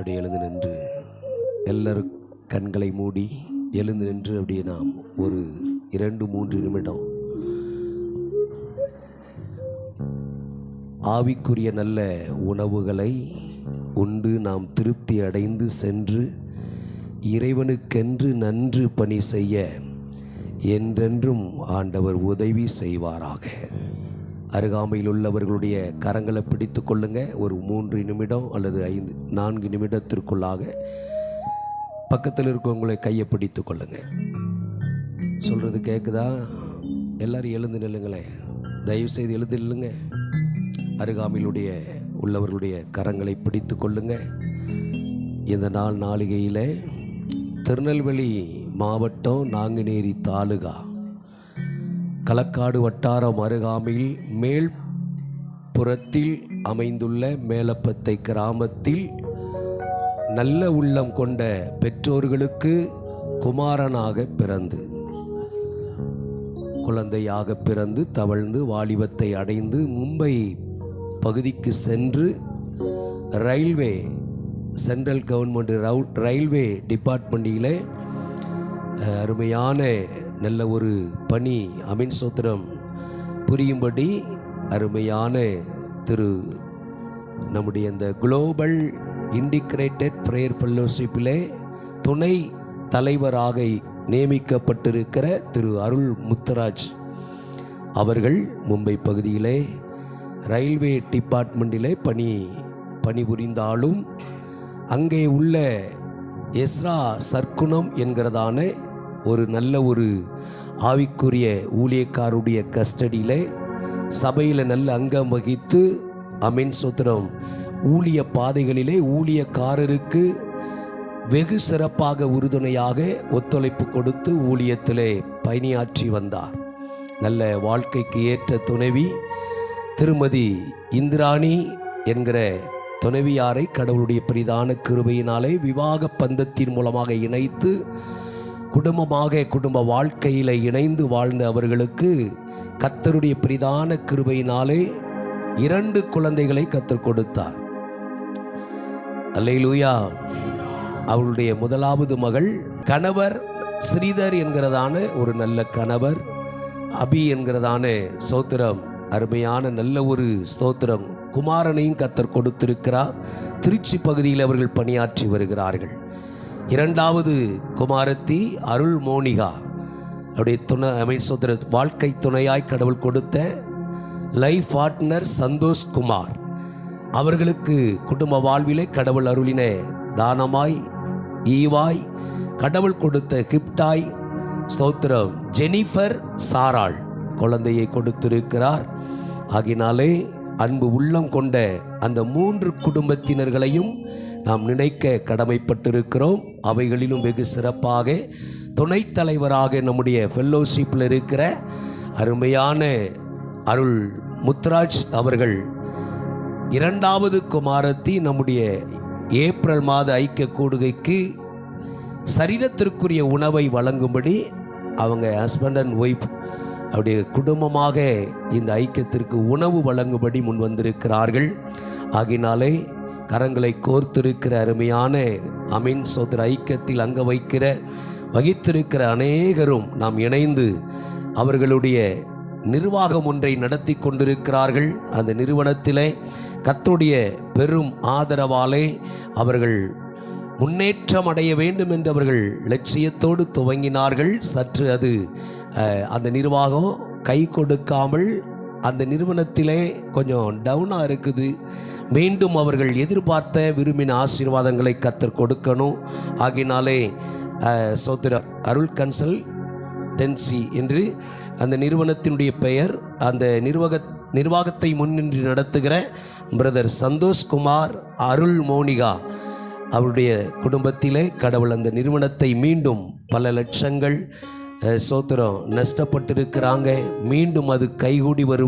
அப்படி எழுந்து நின்று எல்லோரும் கண்களை மூடி எழுந்து நின்று அப்படியே நாம் ஒரு இரண்டு மூன்று நிமிடம் ஆவிக்குரிய நல்ல உணவுகளை உண்டு நாம் திருப்தி அடைந்து சென்று இறைவனுக்கென்று நன்று பணி செய்ய என்றென்றும் ஆண்டவர் உதவி செய்வாராக. அருகாமையில் உள்ளவர்களுடைய கரங்களை பிடித்து கொள்ளுங்க. ஒரு மூன்று நிமிடம் அல்லது ஐந்து நான்கு நிமிடத்திற்குள்ளாக பக்கத்தில் இருக்கவங்களை கையை பிடித்து கொள்ளுங்க. சொல்கிறது கேட்குதா எல்லாரும் எழுந்து நில்லுங்களேன். தயவு செய்து எழுந்து நில்லுங்க. அருகாமையிலுடைய உள்ளவர்களுடைய கரங்களை பிடித்து கொள்ளுங்க. இந்த நாள் நாளிகையில் திருநெல்வேலி மாவட்டம் நாங்குநேரி தாலுகா களக்காடு வட்டாரம் அருகாமையில் மேல் புறத்தில் அமைந்துள்ள மேலப்பத்தை கிராமத்தில் நல்ல உள்ளம் கொண்ட பெற்றோர்களுக்கு குமாரனாக பிறந்து குழந்தையாக பிறந்து தவழ்ந்து வாலிபத்தை அடைந்து மும்பை பகுதிக்கு சென்று ரயில்வே சென்ட்ரல் கவர்மெண்ட் ரவு ரயில்வே டிபார்ட்மெண்ட்டில் அருமையான நல்ல ஒரு பணி அமின் சோத்திரம் புரியும்படி அருமையான திரு நம்முடைய இந்த குளோபல் இண்டிகிரேட்டட் ப்ரேயர் ஃபெல்லோஷிப்பிலே துணை தலைவராக நியமிக்கப்பட்டிருக்கிற திரு அருள் முத்தராஜ் அவர்கள் மும்பை பகுதியிலே ரயில்வே டிபார்ட்மெண்ட்டிலே பணி பணிபுரிந்தாலும் அங்கே உள்ள எஸ்ரா சர்க்குணம் என்கிறதான ஒரு நல்ல ஒரு ஆவிக்குரிய ஊழியக்காருடைய கஸ்டடியில் சபையில் நல்ல அங்கம் வகித்து அமீன் சுத்திரம் ஊழிய பாதைகளிலே ஊழியக்காரருக்கு வெகு சிறப்பாக உறுதுணையாக ஒத்துழைப்பு கொடுத்து ஊழியத்திலே பணியாற்றி வந்தார். நல்ல வாழ்க்கைக்கு ஏற்ற துணைவி திருமதி இந்திராணி என்கிற துணைவியாரை கடவுளுடைய பிரிதான கிருபையினாலே விவாக பந்தத்தின் மூலமாக இணைத்து குடும்பமாக குடும்ப வாழ்க்கையில் இணைந்து வாழ்ந்த அவர்களுக்கு கத்தருடைய பிரிதான கிருபையினாலே இரண்டு குழந்தைகளை கத்தர் கொடுத்தார். அல்லையிலூயா அவளுடைய முதலாவது மகள் கணவர் ஸ்ரீதர் என்கிறதான ஒரு நல்ல கணவர் அபி என்கிறதான சோத்திரம் அருமையான நல்ல ஒரு ஸ்தோத்திரம் குமாரனையும் கத்தர் கொடுத்திருக்கிறார். திருச்சி பகுதியில் அவர்கள் பணியாற்றி வருகிறார்கள். இரண்டாவது குமாரத்தி அருள் மோனிகா அவருடைய துணை அமைன் சோதர வாழ்க்கை துணையாய் கடவுள் கொடுத்த லைஃப் பார்ட்னர் சந்தோஷ் குமார். அவர்களுக்கு குடும்ப வாழ்விலே கடவுள் அருளின தானமாய் ஈவாய் கடவுள் கொடுத்த கிப்டாய் ஸ்தோத்திரம். ஜெனிஃபர் சாராள் குழந்தையை கொடுத்திருக்கிறார். ஆகினாலே அன்பு உள்ளம் கொண்ட அந்த மூன்று குடும்பத்தினர்களையும் நாம் நினைக்க கடமைப்பட்டிருக்கிறோம். அவைகளிலும் வெகு சிறப்பாக துணைத் தலைவராக நம்முடைய ஃபெல்லோஷிப்பில் இருக்கிற அருமையான அருள் முத்ராஜ் அவர்கள் இரண்டாவது குமாரத்தி நம்முடைய ஏப்ரல் மாத ஐக்கிய கூடுகைக்கு சரீரத்திற்குரிய உணவை வழங்கும்படி அவங்க ஹஸ்பண்ட் அண்ட் ஒய்ஃப் அவருடைய குடும்பமாக இந்த ஐக்கியத்திற்கு உணவு வழங்கும்படி முன் வந்திருக்கிறார்கள் ஆகினாலே கரங்களை கோர்த்திருக்கிற அருமையான அமீன் சோதர ஐக்கியத்தில் அங்க வைக்கிற வகித்திருக்கிற அநேகரும் நாம் இணைந்து அவர்களுடைய நிர்வாகம் ஒன்றை நடத்தி கொண்டிருக்கிறார்கள். அந்த நிறுவனத்திலே கத்துடைய பெரும் ஆதரவாலே அவர்கள் முன்னேற்றம் அடைய வேண்டும் என்று அவர்கள் லட்சியத்தோடு துவங்கினார்கள். சற்று அது அந்த நிர்வாகம் கை கொடுக்காமல் அந்த நிறுவனத்திலே கொஞ்சம் டவுனாக இருக்குது. மீண்டும் அவர்கள் எதிர்பார்த்த விரும்பின ஆசீர்வாதங்களை கத்தர் கொடுக்கணும். ஆகினாலே சோத்திர அருள் கன்சல் டென்சி என்று அந்த நிறுவனத்தினுடைய பெயர் அந்த நிர்வாக நிர்வாகத்தை முன்னின்று நடத்துகிற பிரதர் சந்தோஷ்குமார் அருள் மோனிகா அவருடைய குடும்பத்திலே கடவுள் அந்த நிறுவனத்தை மீண்டும் பல லட்சங்கள் சோத்திரம் நஷ்டப்பட்டிருக்கிறாங்க மீண்டும் அது கைகூடி வரும்